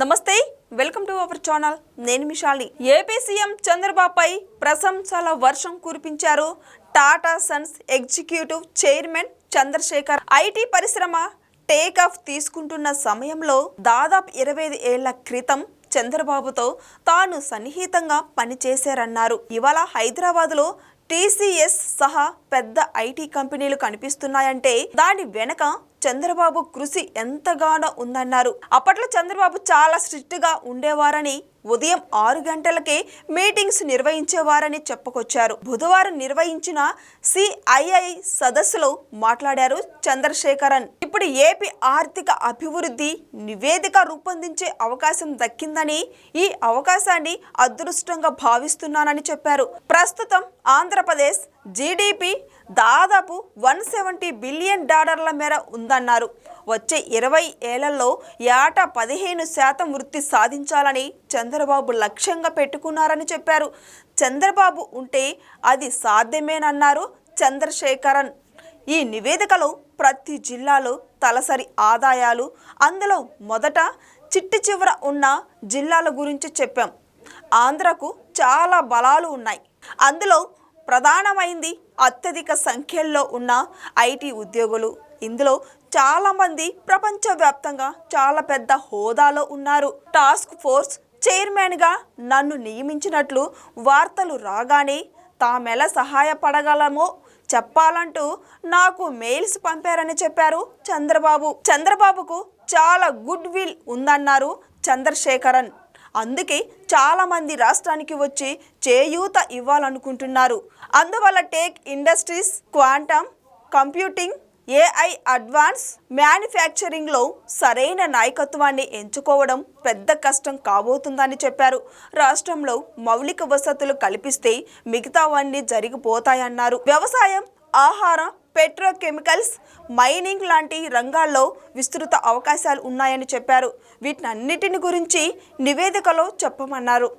నమస్తే welcome to our channel. నేను మిషాలి AP CM చంద్రబాబుపై ప్రశంసల వర్షం కురిపించారు Tata Sons executive chairman Chandrasekhar. IT పరిశ్రమ టేక్ ఆఫ్ తీసుకుంటున్న సమయంలో దాదాపు ఇరవై ఐదు ఏళ్ళ క్రితం చంద్రబాబుతో తాను సన్నిహితంగా పనిచేశారన్నారు. ఇవాళ హైదరాబాద్లో టీసీఎస్ సహా పెద్ద ఐటీ కంపెనీలు కనిపిస్తున్నాయంటే దాని వెనక చంద్రబాబు కృషి ఎంతగానో ఉందన్నారు. అప్పట్లో చంద్రబాబు చాలా స్ట్రిక్ట్గా ఉండేవారని ఉదయం ఆరు గంటలకే మీటింగ్స్ నిర్వహించేవారని చెప్పుకొచ్చారు. బుధవారం నిర్వహించిన సిఐఐ సదస్సులో మాట్లాడారు చంద్రశేఖరన్. ఇప్పుడు ఏపీ ఆర్థిక అభివృద్ధి నివేదిక రూపొందించే అవకాశం దక్కిందని ఈ అవకాశాన్ని అదృష్టంగా భావిస్తున్నానని చెప్పారు. ప్రస్తుతం ఆంధ్రప్రదేశ్ జీడిపి దాదాపు వన్ సెవెంటీ బిలియన్ డాలర్ల మేర ఉందన్నారు. వచ్చే ఇరవై ఏళ్ళలో ఏటా పదిహేను శాతం వృత్తి సాధించాలని చంద్రబాబు లక్ష్యంగా పెట్టుకున్నారని చెప్పారు. చంద్రబాబు ఉంటే అది సాధ్యమేనన్నారు చంద్రశేఖరన్. ఈ నివేదికలో ప్రతి జిల్లాలో తలసరి ఆదాయాలు అందులో మొదట చిట్టి చివర ఉన్న జిల్లాల గురించి చెప్పాం. ఆంధ్రకు చాలా బలాలు ఉన్నాయి. అందులో ప్రధానమైంది అత్యధిక సంఖ్యల్లో ఉన్న ఐటీ ఉద్యోగులు. ఇందులో చాలామంది ప్రపంచవ్యాప్తంగా చాలా పెద్ద హోదాలో ఉన్నారు. టాస్క్ ఫోర్స్ చైర్మన్గా నన్ను నియమించినట్లు వార్తలు రాగానే తామెలా సహాయపడగలమో చెప్పాలంటూ నాకు మెయిల్స్ పంపారని చెప్పారు చంద్రబాబు. చంద్రబాబుకు చాలా గుడ్ విల్ ఉందన్నారు చంద్రశేఖరన్. అందుకే చాలామంది రాష్ట్రానికి వచ్చి చేయూత ఇవ్వాలనుకుంటున్నారు. అందువల్ల tech industries quantum computing AI advance మ్యానుఫ్యాక్చరింగ్లో సరైన నాయకత్వాన్ని ఎంచుకోవడం పెద్ద కష్టం కాబోతుందని చెప్పారు. రాష్ట్రంలో మౌలిక వసతులు కల్పిస్తే మిగతావన్నీ జరిగిపోతాయన్నారు. వ్యవసాయం ఆహార పెట్రోకెమికల్స్ మైనింగ్ లాంటి రంగాల్లో విస్తృత అవకాశాలు ఉన్నాయని చెప్పారు. వీటన్నిటిని గురించి నివేదికలో చెప్పమన్నారు.